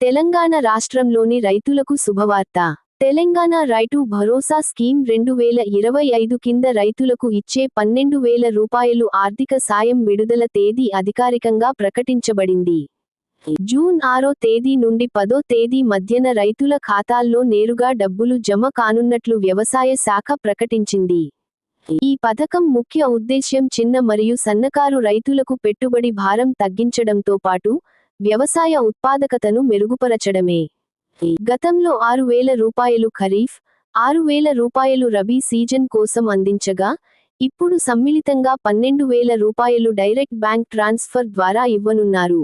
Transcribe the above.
తెలంగాణ రాష్ట్రంలోని రైతులకు శుభవార్త. తెలంగాణ రైతు భరోసా స్కీమ్ రెండు వేల ఇరవై ఐదు కింద రైతులకు ఇచ్చే పన్నెండు వేల రూపాయలు ఆర్థిక సాయం విడుదల తేదీ అధికారికంగా ప్రకటించబడింది. జూన్ ఆరో తేదీ నుండి పదో తేదీ మధ్యన రైతుల ఖాతాల్లో నేరుగా డబ్బులు జమ కానున్నట్లు వ్యవసాయ శాఖ ప్రకటించింది. ఈ పథకం ముఖ్య ఉద్దేశ్యం చిన్న మరియు సన్నకారు రైతులకు పెట్టుబడి భారం తగ్గించడంతో పాటు వ్యవసాయ ఉత్పాదకతను మెరుగుపరచడమే. గతంలో ఆరు వేల రూపాయలు ఖరీఫ్ ఆరు వేల రూపాయలు రబీ సీజన్ కోసం అందించగా ఇప్పుడు సమ్మిళితంగా పన్నెండు వేల రూపాయలు డైరెక్ట్ బ్యాంక్ ట్రాన్స్ఫర్ ద్వారా ఇవ్వనున్నారు.